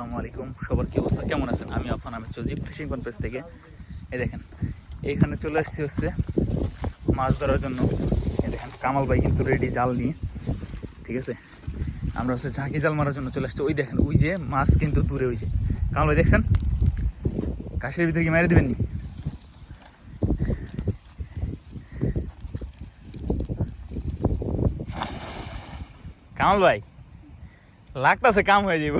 আসসালামু আলাইকুম। সবার কি অবস্থা? কেমন আছেন? আমি আফান, আমি চলছি ফিশিং কনফারেন্স থেকে। এই দেখেন, এইখানে চলে আসছি হচ্ছে মাছ ধরার জন্য। এই দেখেন, কামাল ভাই কিন্তু রেডি জাল নিয়ে। ঠিক আছে? আমরা হচ্ছে ঝাঁকি জাল মারার জন্য চলে আসছি। ওই দেখেন, ওই যে মাছ কিন্তু দূরে, ওই যে। কামাল ভাই, দেখছেন? কাশের ভিতরে কি মেরে দিবেন নি কামাল ভাই, লাগতাছে, কাম হয়ে যাইব।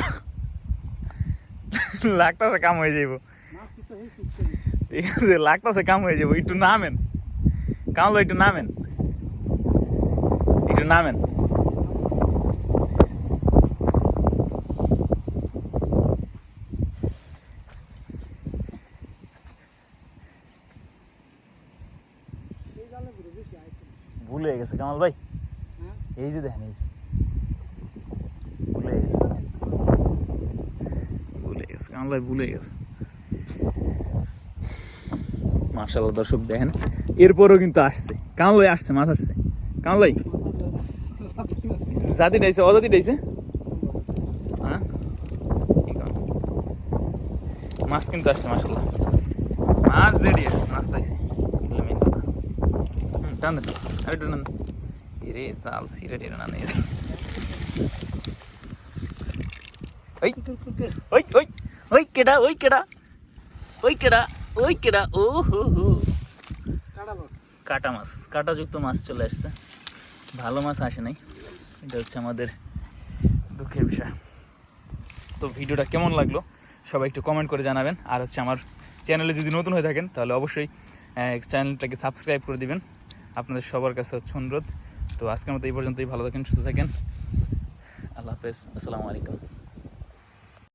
লাগতাছে কাম হয়ে যাইব। ঠিক আছে লাগতাছে কাম হয়ে যাব একটু নামেন। কামলো একটু নামেন। একটু নামেন। ভুলে গেছে কামাল ভাই। এই যে দেখেন এই যে। ভুলে গেছে। গেছে ভাই ভুলে গেছে। মার্শাল্লাহ দর্শক দেখেন এরপরও কিন্তু আসছে। কামাল ভাই আসছে মাছ আসছে। কামাল ভাই জাতি ডাইছে অজাতি ডাইছে? হ্যাঁ? মাছ কিন্তু আসছে মার্শাল্লাহ মাছ রেডি আছে মাছ তাইছে। হুম, টান দেন এরে জাল সিরে টেনে না ওই ওই। ওই কেডা ওই কেডা ওই কেডা ওই কেডা ও হো হো। কাটা মাছ। কাটাযুক্ত মাছ চলে আসছে। ভালো মাছ আসে নাই। এটা হচ্ছে আমাদের দুঃখের বিষয়। তো ভিডিওটা কেমন লাগল? সবাই একটু কমেন্ট করে জানাবেন। আর হচ্ছে আমার চ্যানেলে যদি নতুন হয়ে থাকেন তাহলে অবশ্যই চ্যানেলটাকে সাবস্ক্রাইব করে দিবেন। আপনাদের সবার কাছে হচ্ছে অনুরোধ। তো আজকের মতো এই পর্যন্তই। ভালো থাকেন সুস্থ থাকেন। আল্লাহ হাফেজ। আসসালামু আলাইকুম।